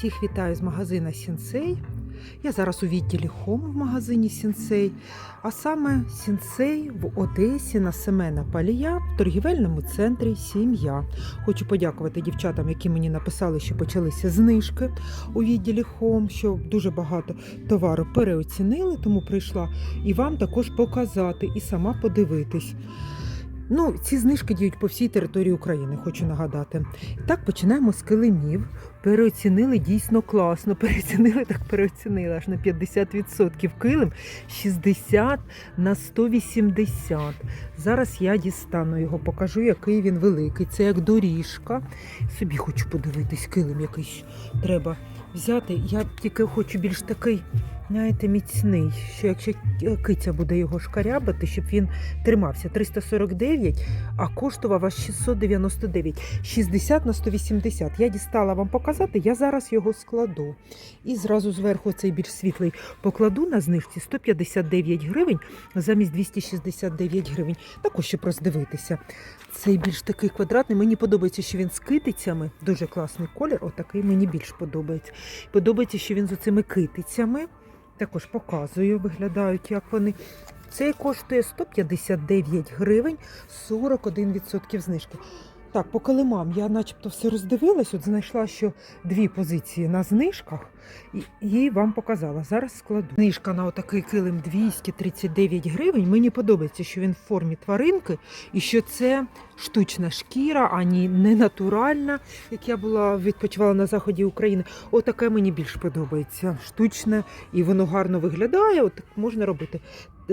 Всіх вітаю з магазина Сінсей. Я зараз у відділі Хом в магазині Сінсей, а саме Сінсей в Одесі на Семена Палія в торгівельному центрі Сім'я. Хочу подякувати дівчатам, які мені написали, що почалися знижки у відділі Хом, що дуже багато товару переоцінили, тому прийшла і вам також показати, і сама подивитись. Ну, ці знижки діють по всій території України, хочу нагадати. Так, починаємо з килимів. Переоцінили дійсно класно. Переоцінили, так переоцінили аж на 50%. Килим 60 на 180. Зараз я дістану його, покажу, який він великий. Це як доріжка. Собі хочу подивитись, килим якийсь треба взяти. Я тільки хочу більш такий, знаєте, міцний, що якщо киця буде його шкарябати, щоб він тримався 349, а коштував аж 699, 60 на 180. Я дістала вам показати, я зараз його складу. І зразу зверху цей більш світлий покладу на знижці 159 гривень замість 269 гривень. Також щоб роздивитися. Цей більш такий квадратний. Мені подобається, що він з китицями. Дуже класний колір. Отакий мені більш подобається. Подобається, що він з оцими китицями. Також показую, виглядають, як вони. Цей коштує 159 гривень 41% знижки. Так, по килимам я начебто все роздивилась, от знайшла, що дві позиції на знижках, і, і вам показала. Зараз складу. Знижка на отакий килим 239 гривень. Мені подобається, що він в формі тваринки і що це штучна шкіра, а не натуральна, як я була відпочивала на заході України. Отаке мені більш подобається. Штучне, і воно гарно виглядає. От можна робити.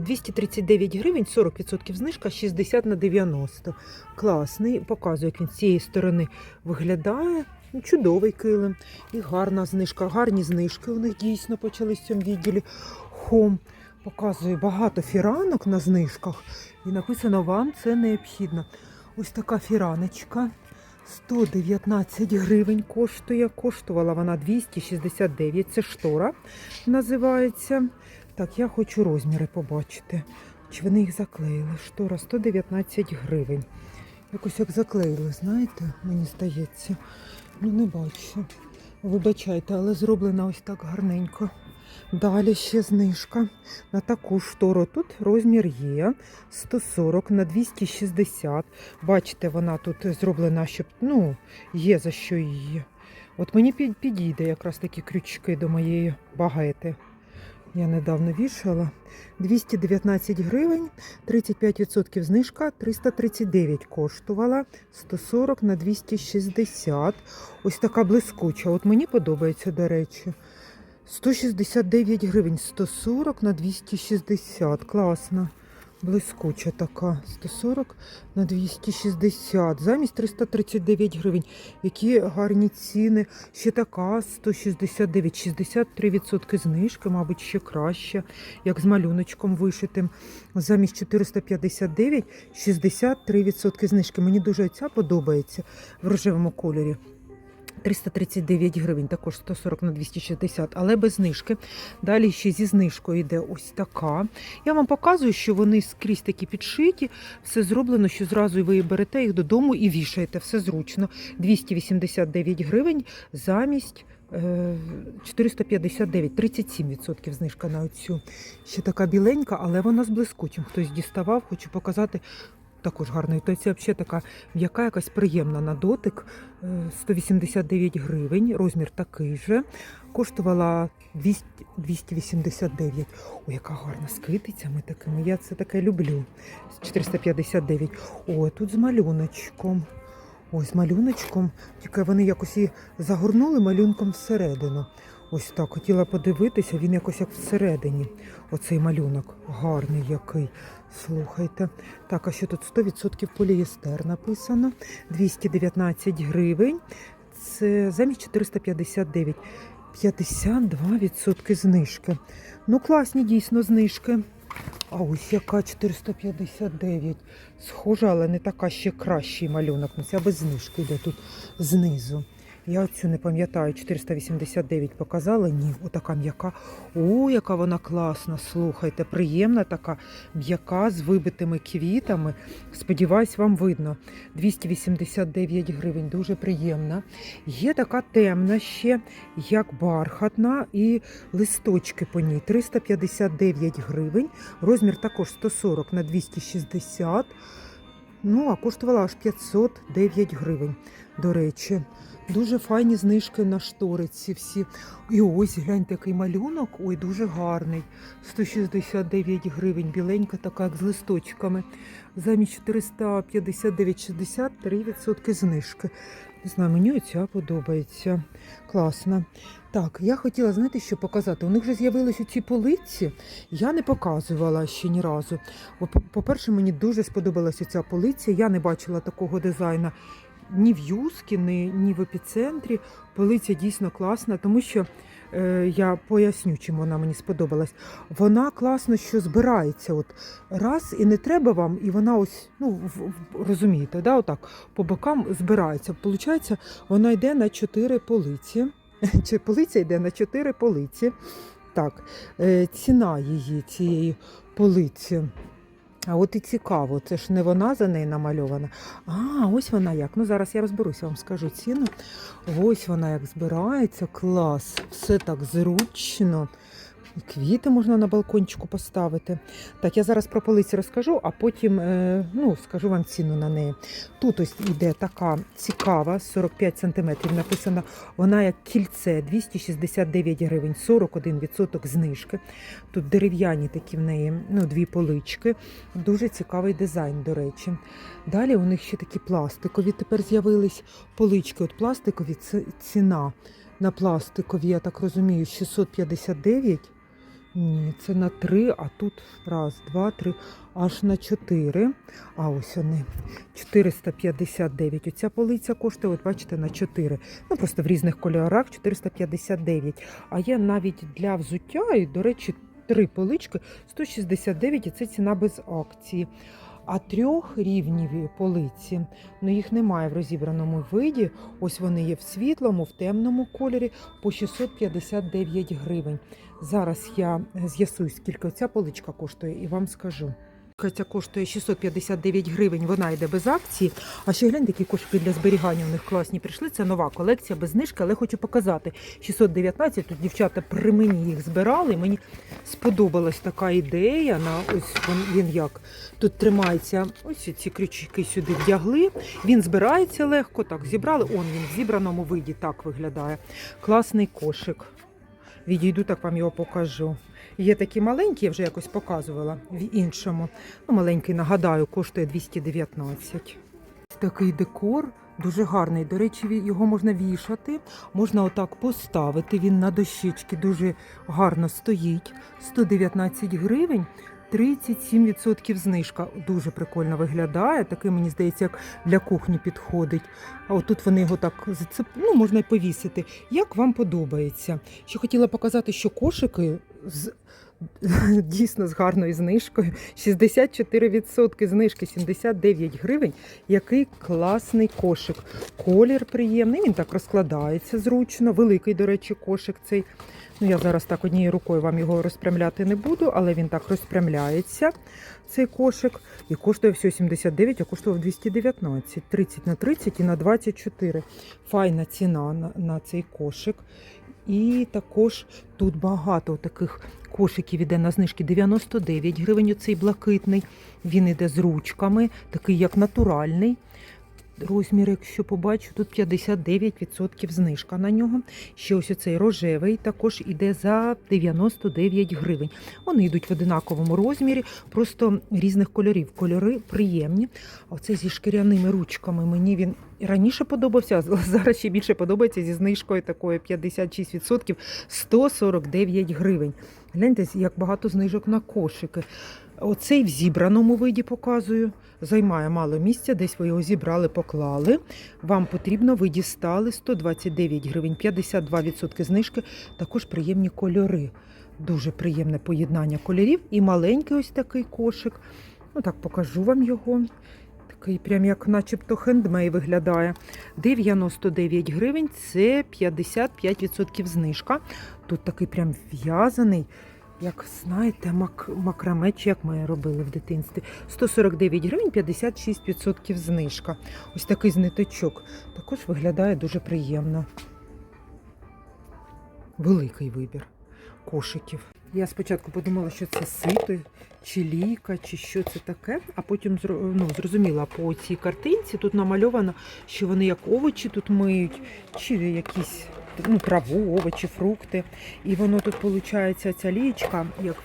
239 гривень, 40% знижка, 60 на 90. Класний. Показую, як він з цієї сторони виглядає. Ну, чудовий килим. І гарна знижка. Гарні знижки у них дійсно почались в цьому відділі. Хом показує багато фіранок на знижках. І написано, вам це необхідно. Ось така фіраночка. 119 гривень коштує. Коштувала вона 269. Це штора називається. Так, я хочу розміри побачити. Чи вони їх заклеїли? Штора 119 гривень. Якось як заклеїли, знаєте, мені здається. Ну, не бачу. Вибачайте, але зроблена ось так гарненько. Далі ще знижка на таку штору. Тут розмір є 140 на 260. Бачите, вона тут зроблена, щоб ну, є за що її. От мені підійде якраз такі крючки до моєї багети. Я недавно вішала. 219 гривень, 35% знижка, 339 коштувала, 140 на 260. Ось така блискуча. От мені подобається, до речі. 169 гривень, 140 на 260. Класно. Блискуча така. 140 на 260. Замість 339 гривень. Які гарні ціни. Ще така 169, 63% знижки, мабуть, ще краще, як з малюночком вишитим. Замість 459, 63% знижки. Мені дуже ця подобається в рожевому кольорі. 339 гривень, також 140 на 260, але без знижки. Далі ще зі знижкою йде ось така. Я вам показую, що вони скрізь такі підшиті, все зроблено, що зразу ви берете їх додому і вішаєте. Все зручно. 289 гривень замість. е, 459, 37% знижка на оцю. Ще така біленька, але вона з блискучим. Хтось діставав, хочу показати. Також гарна. І то це взагалі така м'яка, якась приємна на дотик. Е, 189 гривень, розмір такий же. Коштувала 200, 289. Ой, яка гарна з китицями такими. Я це таке люблю. 459. О, тут з малюночком. Ой, з малюночком. Тільки вони якось її загорнули малюнком всередину. Ось так. Хотіла подивитися, він якось як всередині. Оцей малюнок. Гарний який. Слухайте. Так, а що тут 100% полієстер написано. 219 гривень. Це замість 459. 52% знижки. Ну, класні дійсно знижки. А ось яка 459. Схожа, але не така ще кращий малюнок. Ну, Ця без знижки йде тут знизу. Я оцю не пам'ятаю, 489 показала. Ні, отака м'яка. О, яка вона класна. Слухайте, приємна така м'яка з вибитими квітами. Сподіваюсь, вам видно. 289 гривень, дуже приємна. Є така темна ще, як бархатна, і листочки по ній 359 гривень. Розмір також 140 на 260. Ну, а коштувала аж 509 гривень. До речі, дуже файні знижки на штори всі. І ось гляньте, який малюнок. Ой, дуже гарний. 169 гривень, біленька така, як з листочками. Замість 459,60 3% знижки. Не знаю, мені оця подобається. Класно. Так, я хотіла, знаєте, що показати. У них вже з'явились ці полиці. Я не показувала ще ні разу. По- По-перше, мені дуже сподобалася ця полиця. Я не бачила такого дизайну ні в Юскі, ні, ні в епіцентрі. Полиця дійсно класна, тому що е, я поясню, чим вона мені сподобалась. Вона класно, що збирається. От раз і не треба вам, і вона ось, ну розумієте, да, отак по бокам збирається. Получається, вона йде на чотири полиці. Чи полиця йде на чотири полиці. Так, е, ціна її цієї полиці. А от і цікаво, це ж не вона за неї намальована. А, ось вона як. Ну зараз я розберуся, вам скажу ціну. Ось вона як збирається. Клас. Все так зручно. Квіти можна на балкончику поставити. Так, я зараз про полиці розкажу, а потім е, ну, скажу вам ціну на неї. Тут ось йде така цікава, 45 см написано. Вона як кільце 269 гривень, 41% знижки. Тут дерев'яні такі в неї, ну, дві полички. Дуже цікавий дизайн, до речі. Далі у них ще такі пластикові тепер з'явились полички. От пластикові це ціна на пластикові, я так розумію, 659. Ні, це на три, а тут раз, два, три, аж на чотири. А ось вони 459. Оця полиця коштує, от бачите, на 4. Ну просто в різних кольорах 459. А є навіть для взуття, і, до речі, три полички 169, і це ціна без акції. А трьохрівніві полиці, ну їх немає в розібраному виді. Ось вони є в світлому, в темному кольорі по 659 гривень. Зараз я з'ясую, скільки ця поличка коштує, і вам скажу. Ця коштує 659 гривень, вона йде без акції. А ще гляньте, які кошики для зберігання у них класні прийшли. Це нова колекція без знижки, але хочу показати. 619, тут дівчата при мені їх збирали. Мені сподобалась така ідея. На ось він, він як тут тримається. Ось ці крючки сюди вдягли. Він збирається легко. Так, зібрали. Он він в зібраному виді так виглядає. Класний кошик. Відійду, так вам його покажу. Є такі маленькі, я вже якось показувала в іншому. Ну, маленький, нагадаю, коштує 219. Такий декор дуже гарний. До речі, його можна вішати, можна отак поставити. Він на дощечки дуже гарно стоїть. 119 гривень. 37% знижка. Дуже прикольно виглядає. Такий, мені здається, як для кухні підходить. А отут вони його так ну, можна й повісити. Як вам подобається? Ще хотіла показати, що кошики з дійсно з гарною знижкою. 64% знижки, 79 гривень. Який класний кошик. Колір приємний, він так розкладається зручно. Великий, до речі, кошик цей. Ну, я зараз так однією рукою вам його розпрямляти не буду, але він так розпрямляється, цей кошик. І коштує всього 79, а коштував 219. 30 на 30 і на 24. Файна ціна на, на цей кошик. І також тут багато таких кошиків іде на знижки 99 гривень. Оцей блакитний. Він іде з ручками, такий як натуральний. Розмір, якщо побачу, тут 59% знижка на нього. Ще ось оцей рожевий також іде за 99 гривень. Вони йдуть в одинаковому розмірі, просто різних кольорів. Кольори приємні. Оце зі шкіряними ручками. Мені він раніше подобався, а зараз ще більше подобається зі знижкою такою 56%, 149 гривень. Гляньте, як багато знижок на кошики. Оцей в зібраному виді показую. Займає мало місця, десь ви його зібрали, поклали. Вам потрібно, ви дістали 129 гривень, 52% знижки. Також приємні кольори. Дуже приємне поєднання кольорів. І маленький ось такий кошик. Ну так, покажу вам його. Такий прям як начебто хендмей виглядає. 99 гривень це 55% знижка. Тут такий прям в'язаний, як знаєте, мак, макраме, чи як ми робили в дитинстві. 149 гривень, 56% знижка. Ось такий з ниточок. Також виглядає дуже приємно. Великий вибір кошиків. Я спочатку подумала, що це сито, чи ліка, чи що це таке, а потім ну, зрозуміла по цій картинці. Тут намальовано, що вони як овочі тут миють, чи якісь ну, траву, овочі, фрукти. І воно тут виходить ця лієчка, як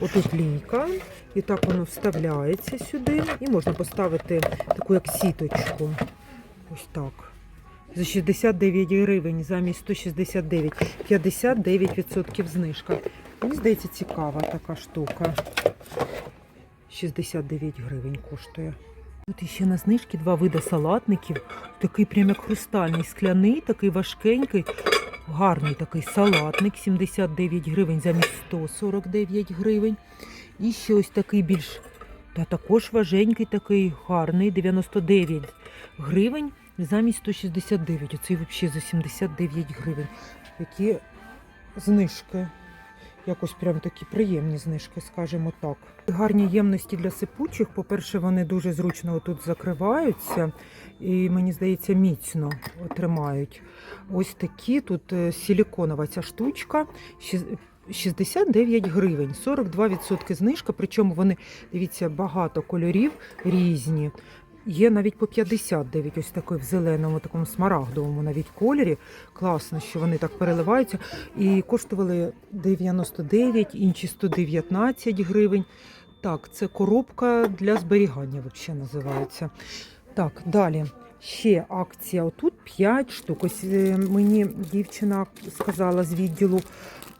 отут лійка, і так воно вставляється сюди. І можна поставити таку як сіточку. Ось так. За 69 гривень замість 169, 59% знижка. Мені здається, цікава така штука. 69 гривень коштує. Тут іще на знижки два види салатників. Такий прям як хрустальний, скляний, такий важкенький, гарний такий салатник, 79 гривень замість 149 гривень. І ще ось такий більш, та також важенький, такий гарний, 99 гривень замість 169. Оцей взагалі за 79 гривень. Які знижки. Якось прям такі приємні знижки, скажімо так. Гарні ємності для сипучих. По-перше, вони дуже зручно тут закриваються і, мені здається, міцно тримають. Ось такі тут е, силіконова ця штучка. 69 гривень, 42% знижка, причому вони, дивіться, багато кольорів різні. Є навіть по 59, ось такий в зеленому, такому смарагдовому навіть кольорі. Класно, що вони так переливаються. І коштували 99, інші 119 гривень. Так, це коробка для зберігання, взагалі називається. Так, далі. Ще акція. Отут 5 штук. Ось е, мені дівчина сказала з відділу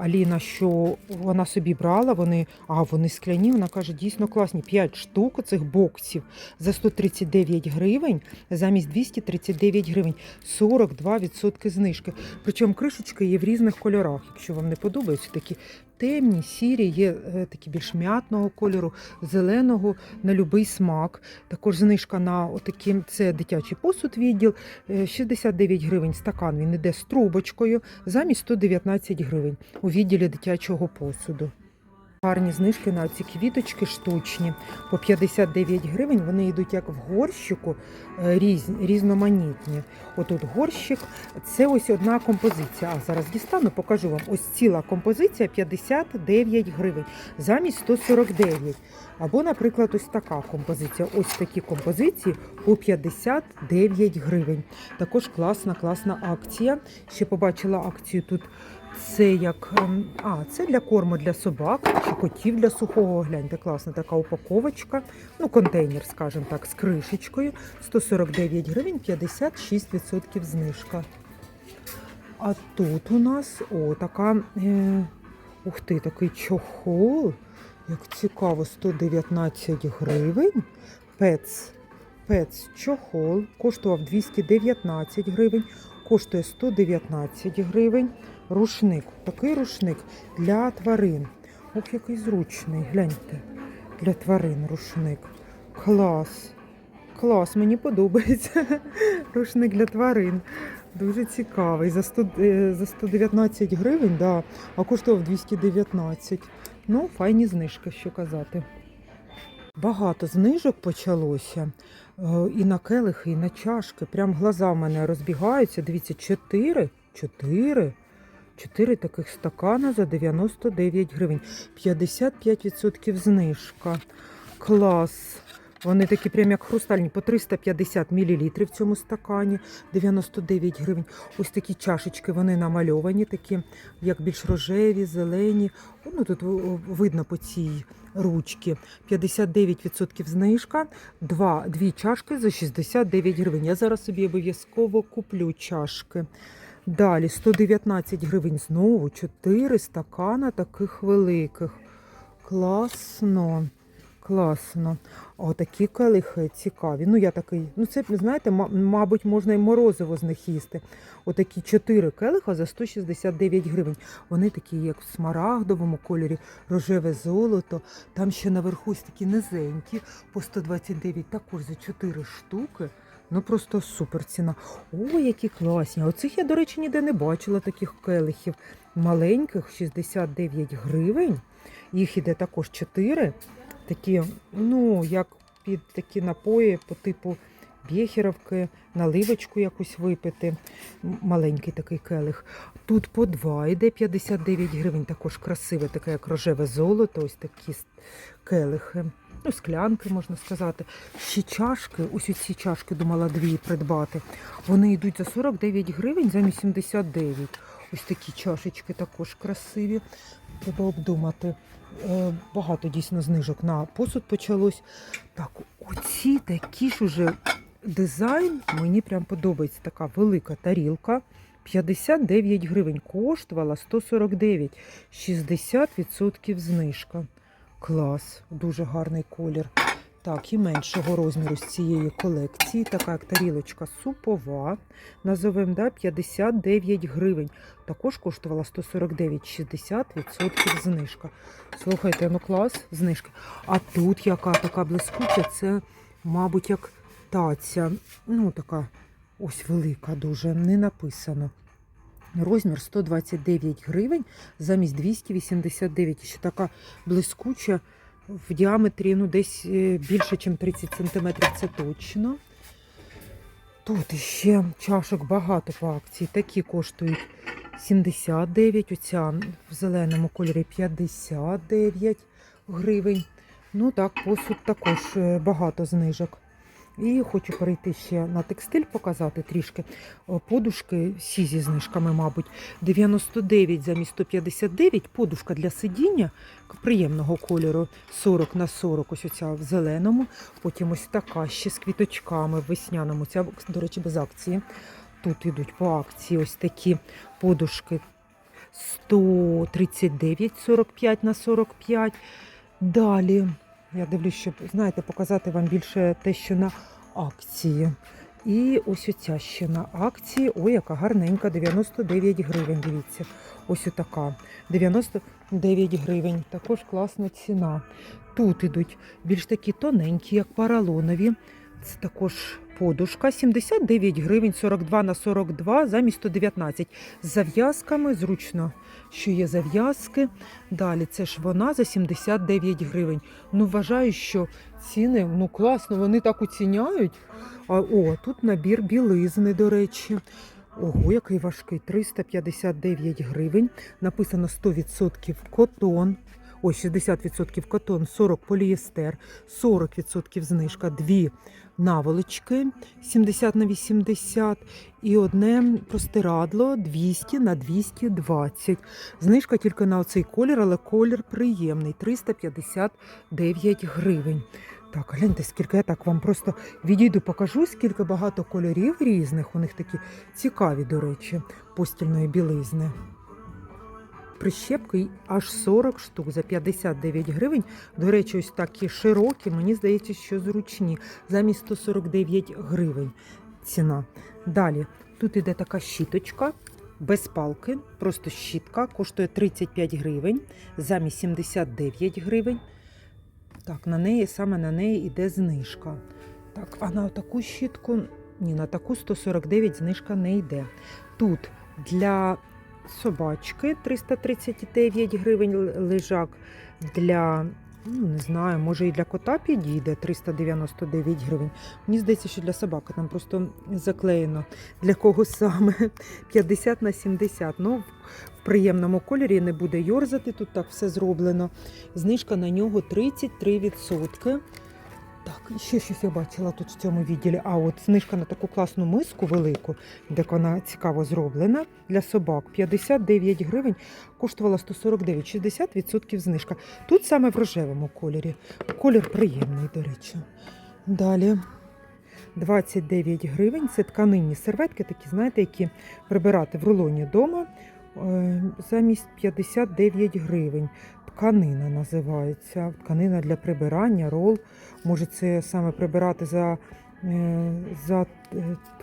Аліна, що вона собі брала, вони, а вони скляні. Вона каже, дійсно класні. 5 штук цих боксів за 139 гривень, замість 239 гривень. 42% знижки. Причому кришечки є в різних кольорах. Якщо вам не подобаються, такі темні, сірі, є е, такі більш м'ятного кольору, зеленого на будь-який смак. Також знижка на отакі, це дитячий посуд відділ. е, 69 гривень стакан. Він іде з трубочкою замість 119 гривень у відділі дитячого посуду. Гарні знижки на ці квіточки штучні по 59 гривень. Вони йдуть як в горщику, е, різ, різноманітні. Отут горщик, це ось одна композиція. А зараз дістану, покажу вам. Ось ціла композиція 59 гривень замість 149. Або, наприклад, ось така композиція. Ось такі композиції по 59 гривень. Також класна, класна акція. Ще побачила акцію тут. Це як ем, а, це для корму для собак чи котів для сухого. Гляньте, класна така упаковочка. Ну, контейнер, скажімо так, з кришечкою. 149 гривень, 56% знижка. А тут у нас о, така. Е, ух ти, такий чохол. Як цікаво, 119 гривень. Пец. Пец чохол коштував 219 гривень, коштує 119 гривень. Рушник. Такий рушник для тварин. Ох, який зручний. Гляньте. Для тварин рушник. Клас. Клас, мені подобається. Рушник для тварин. Дуже цікавий. За, 100, е, за 119 гривень, да, а коштував 219. Ну, файні знижки, що казати. Багато знижок почалося. Е, І на келихи, і на чашки. Прям глаза в мене розбігаються. Дивіться, 4, 4, 4 таких стакана за 99 гривень. 55% знижка. Клас. Вони такі прям як хрустальні, по 350 мл в цьому стакані, 99 гривень. Ось такі чашечки, вони намальовані, такі, як більш рожеві, зелені. Ну, тут видно по цій ручці. 59% знижка, два, дві чашки за 69 гривень. Я зараз собі обов'язково куплю чашки. Далі 119 гривень знову, 4 стакана таких великих. Класно. Класно. А отакі келихи цікаві. Ну, я такий, ну це, знаєте, мабуть, можна і морозиво з них їсти. Отакі чотири келиха за 169 гривень. Вони такі, як в смарагдовому кольорі, рожеве золото. Там ще наверху такі низенькі, по 129, також за 4 штуки. Ну просто супер ціна. Ой, які класні. Оцих я, до речі, ніде не бачила таких келихів. Маленьких 69 гривень. Їх іде також 4. Такі, ну, як під такі напої по типу бєхеровки, наливочку якусь випити. Маленький такий келих. Тут по 2 йде 59 гривень, також красиве, таке як рожеве золото, ось такі келихи. Ну, склянки, можна сказати. Ще чашки, ось ці чашки думала дві придбати. Вони йдуть за 49 гривень замість 79. Ось такі чашечки також красиві. Треба обдумати. Е, Багато дійсно знижок на посуд почалось. Так, оці такі ж уже дизайн мені прям подобається. Така велика тарілка. 59 гривень коштувала 149, 60% знижка. Клас, дуже гарний колір. Так, і меншого розміру з цієї колекції. Така як тарілочка супова. Назовем, да, 59 гривень. Також коштувала 149, 60% знижка. Слухайте, ну клас, знижка. А тут яка така блискуча, це, мабуть, як таця. Ну, така ось велика дуже, не написано. Розмір 129 гривень замість 289. І ще така блискуча в діаметрі ну, десь е, більше, ніж 30 см, це точно. Тут ще чашок багато по акції. Такі коштують 79, оця в зеленому кольорі 59 гривень. Ну так, посуд також е, багато знижок. І хочу перейти ще на текстиль, показати трішки. Подушки всі зі знижками, мабуть. 99 замість 159. Подушка для сидіння приємного кольору 40 на 40, ось оця в зеленому. Потім ось така ще з квіточками в весняному. Ця, до речі, без акції. Тут йдуть по акції ось такі подушки 139, 45 на 45. Далі, я дивлюсь, щоб, знаєте, показати вам більше те, що на акції. І ось оця ще на акції. Ой, яка гарненька, 99 гривень. Дивіться, ось отака. 99 гривень. Також класна ціна. Тут ідуть більш такі тоненькі, як паралонові. Це також подушка 79 гривень, 42 на 42 замість 119. З зав'язками зручно, що є зав'язки. Далі це ж вона за 79 гривень. Ну, вважаю, що ціни ну класно, вони так оціняють. А, о, тут набір білизни, до речі. Ого, який важкий. 359 гривень. Написано 100% котон. Ой, 60% котон, 40 полієстер, 40% знижка, дві наволочки 70 на 80 і одне простирадло 200 на 220. Знижка тільки на оцей колір, але колір приємний 359 гривень. Так, гляньте, скільки я так вам просто відійду, покажу, скільки багато кольорів різних. У них такі цікаві, до речі, постільної білизни. Прищепки аж 40 штук за 59 гривень. До речі, ось такі широкі, мені здається, що зручні. Замість 149 гривень ціна. Далі, тут іде така щіточка без палки, просто щітка, коштує 35 гривень, замість 79 гривень. Так, на неї, саме на неї йде знижка. Так, а на таку щітку, ні, на таку 149 знижка не йде. Тут для собачки 339 гривень лежак. Для, ну не знаю, може і для кота підійде 399 гривень. Мені здається, що для собаки там просто заклеєно. Для кого саме 50 на 70. Ну, в приємному кольорі не буде йорзати, тут так все зроблено. Знижка на нього 33%. Так, ще щось я бачила тут в цьому відділі. А от знижка на таку класну миску велику, як вона цікаво зроблена для собак. 59 гривень, коштувала 149, 60% знижка. Тут саме в рожевому кольорі. Колір приємний, до речі. Далі 29 гривень. Це тканинні серветки, такі, знаєте, які прибирати в рулоні вдома. Е, замість 59 гривень. Тканина називається. Тканина для прибирання, рол. Може, це саме прибирати за, е, за е,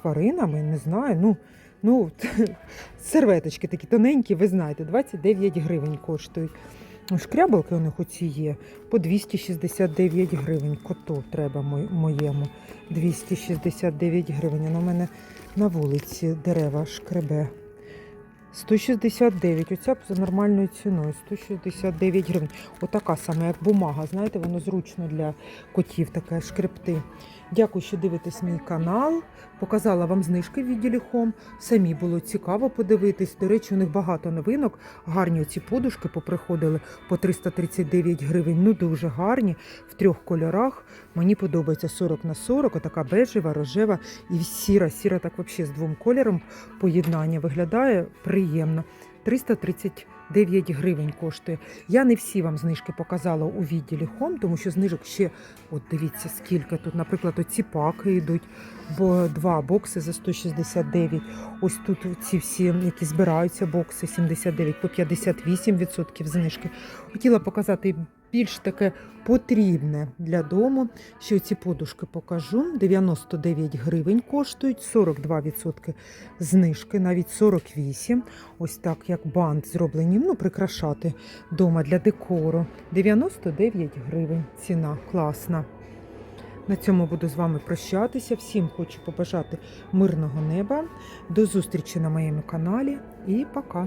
тваринами, не знаю. Ну, ну, серветочки такі тоненькі, ви знаєте, 29 гривень коштують. Ну, Шкрябалки у них оці є по 269 гривень. Коту треба моєму. 269 гривень. В мене на вулиці дерева шкребе. 169, оця за нормальною ціною, 169 гривень. Отака саме, як бумага, знаєте, воно зручно для котів, таке шкребти. Дякую, що дивитесь мій канал. Показала вам знижки в відділі Хом. Самі було цікаво подивитись. До речі, у них багато новинок. Гарні оці подушки поприходили по 339 гривень. Ну дуже гарні в трьох кольорах. Мені подобається 40 на 40, отака бежева, рожева і сіра. Сіра так взагалі з двом кольором поєднання виглядає приємно. 339 гривень коштує. Я не всі вам знижки показала у відділі Хом, тому що знижок ще, от дивіться, скільки тут, наприклад, оці паки йдуть, бо два бокси за 169. Ось тут ці всі, які збираються бокси, 79 по 58% знижки. Хотіла показати більш таке потрібне для дому. Ще ці подушки покажу. 99 гривень коштують, 42% знижки, навіть 48. Ось так, як бант зроблені, ну, прикрашати дома для декору. 99 гривень. Ціна класна. На цьому буду з вами прощатися. Всім хочу побажати мирного неба. До зустрічі на моєму каналі і пока.